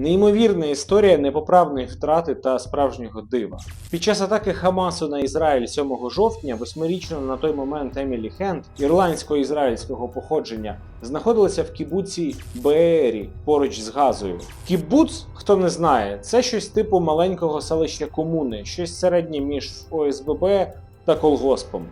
Неймовірна історія непоправної втрати та справжнього дива. Під час атаки Хамасу на Ізраїль 7 жовтня восьмирічна на той момент Емілі Хенд ірландсько-ізраїльського походження знаходилася в кібуці Беері поруч з Газою. Кібуц, хто не знає, це щось типу маленького селища комуни, щось середнє між ОСББ та колгоспом.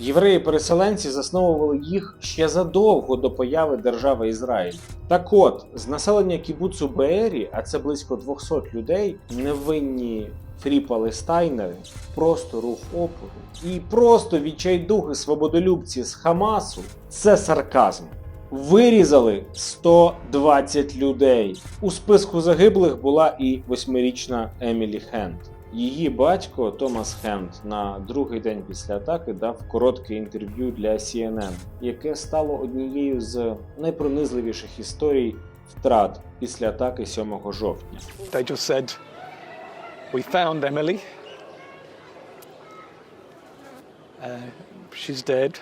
Євреї-переселенці засновували їх ще задовго до появи держави Ізраїль. Так от, з населення кібуцу Беері, а це близько 200 людей, невинні фрі-палестайнери, просто рух опору і просто відчайдухи свободолюбці з Хамасу це сарказм. Вирізали 120 людей. У списку загиблих була і восьмирічна Емілі Хенд. Її батько Томас Хенд на другий день після атаки дав коротке інтерв'ю для CNN, яке стало однією з найпронизливіших історій втрат після атаки 7 жовтня. They just said, We found Emily. Uh, she's dead.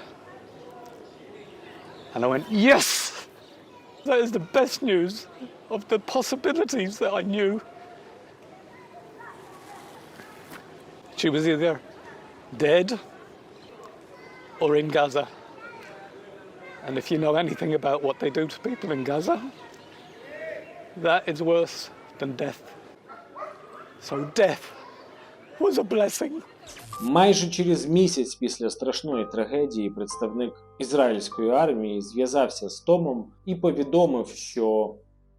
And I went, Yes! That is the best news of the possibilities that I knew. She was either dead or in Gaza. And if you know anything about what they do to people in Gaza, that is worse than death. So death was a blessing. Майже через місяць після страшної трагедії представник ізраїльської армії зв'язався з Томом і повідомив, що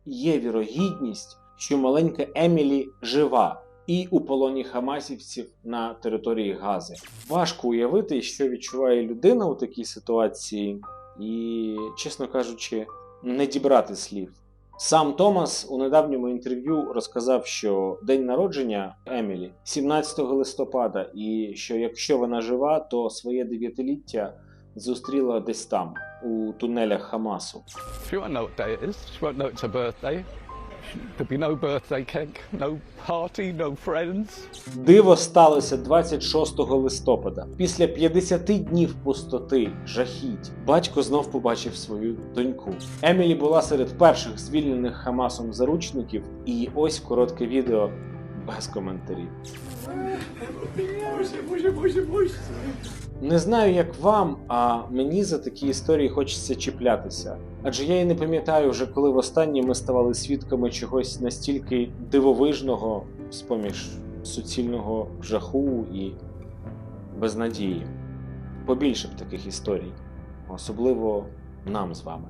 є вірогідність, що маленька Емілі жива і у полоні хамасівців на території Гази. Важко уявити, що відчуває людина у такій ситуації, і, чесно кажучи, не дібрати слів. Сам Томас у недавньому інтерв'ю розказав, що день народження Емілі 17 листопада, і що якщо вона жива, то своє дев'ятиліття зустріла десь там, у тунелях Хамасу. She won't know what day it is. She won't know it's her birthday. There'll be no birthday cake, no party, no friends. Диво сталося 26 листопада. Після 50 днів пустоти, жахіть, батько знов побачив свою доньку. Емілі була серед перших звільнених Хамасом заручників, і ось коротке відео без коментарів. Не знаю, як вам, а мені за такі історії хочеться чіплятися. Адже я і не пам'ятаю вже, коли востаннє ми ставали свідками чогось настільки дивовижного, з-поміж суцільного жаху і безнадії. Побільше б таких історій, особливо нам з вами.